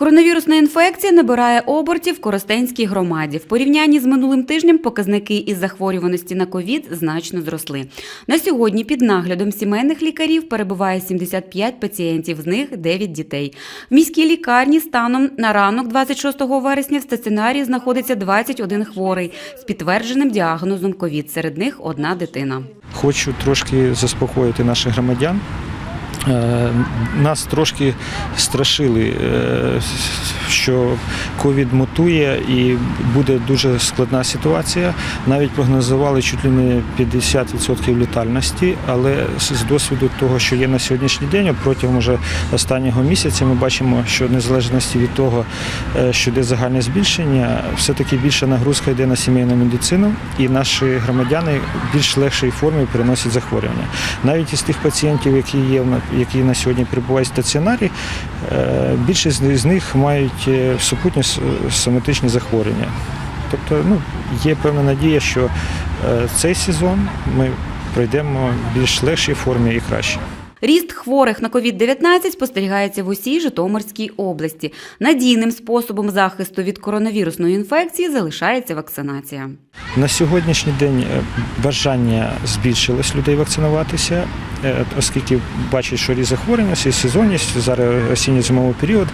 Коронавірусна інфекція набирає обертів в Коростенській громаді. В порівнянні з минулим тижнем показники із захворюваності на ковід значно зросли. На сьогодні під наглядом сімейних лікарів перебуває 75 пацієнтів, з них 9 дітей. В міській лікарні станом на ранок 26 вересня в стаціонарі знаходиться 21 хворий з підтвердженим діагнозом ковід. Серед них одна дитина. Хочу трошки заспокоїти наших громадян. Е, Нас трошки страшили, е, що ковід мутує і буде дуже складна ситуація. Навіть прогнозували чуть ли не 50% літальності, але з досвіду того, що є на сьогоднішній день, протягом уже останнього місяця, ми бачимо, що незалежності від того, е, що йде загальне збільшення, все-таки більша нагрузка йде на сімейну медицину, і наші громадяни в більш легшій формі переносять захворювання. Навіть із тих пацієнтів, які є в які на сьогодні перебувають в стаціонарі, е, більшість з них мають е, супутні соматичні захворювання. Тобто, ну, є певна надія, що е, цей сезон ми пройдемо в більш легшій формі і краще. Ріст хворих на COVID-19 спостерігається в усій Житомирській області. Надійним способом захисту від коронавірусної інфекції залишається вакцинація. На сьогоднішній день бажання збільшилось людей вакцинуватися, оскільки бачать, що ріст захворюваності, сезонність, зараз осінньо-зимовий період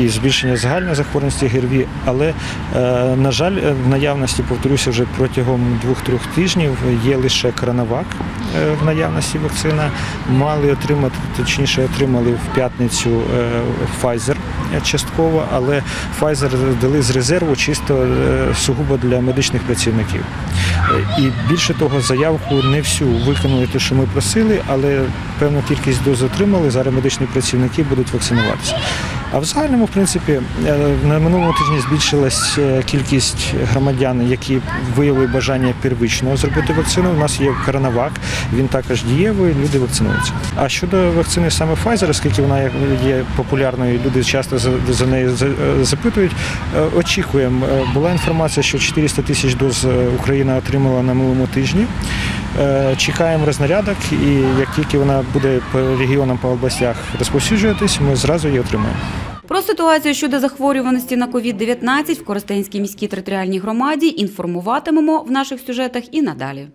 і збільшення загальної захворюваності ГРВІ. Але, е, на жаль, е, в наявності, повторюся, вже протягом двох-трьох тижнів є лише коронавак е, в наявності вакцина. Мали отримати, точніше, отримали в п'ятницю е, Pfizer частково, але Pfizer дали з резерву чисто е, сугубо для медичних працівників. Е, І більше того, заявку не всю виконали те, що ми просили, але певну кількість доз отримали. Зараз медичні працівники будуть вакцинуватися. А в загальному, в принципі, е, на минулому тижні збільшилась е, кількість громадян, які виявили бажання первично зробити вакцину. У нас є коронавак, він також дієвий, люди вакцинуються. А щодо вакцини саме Pfizer, оскільки вона є- популярною, люди часто за, нею е, запитують. Очікуємо. Була інформація, що 400 тисяч доз Україна отримала на минулому тижні. Е, Чекаємо рознарядок, і як тільки вона буде по регіонам по областях розповсюджуватись, ми зразу її отримаємо. Про ситуацію щодо захворюваності на COVID-19 в Коростенській міській територіальній громаді інформуватимемо в наших сюжетах і надалі.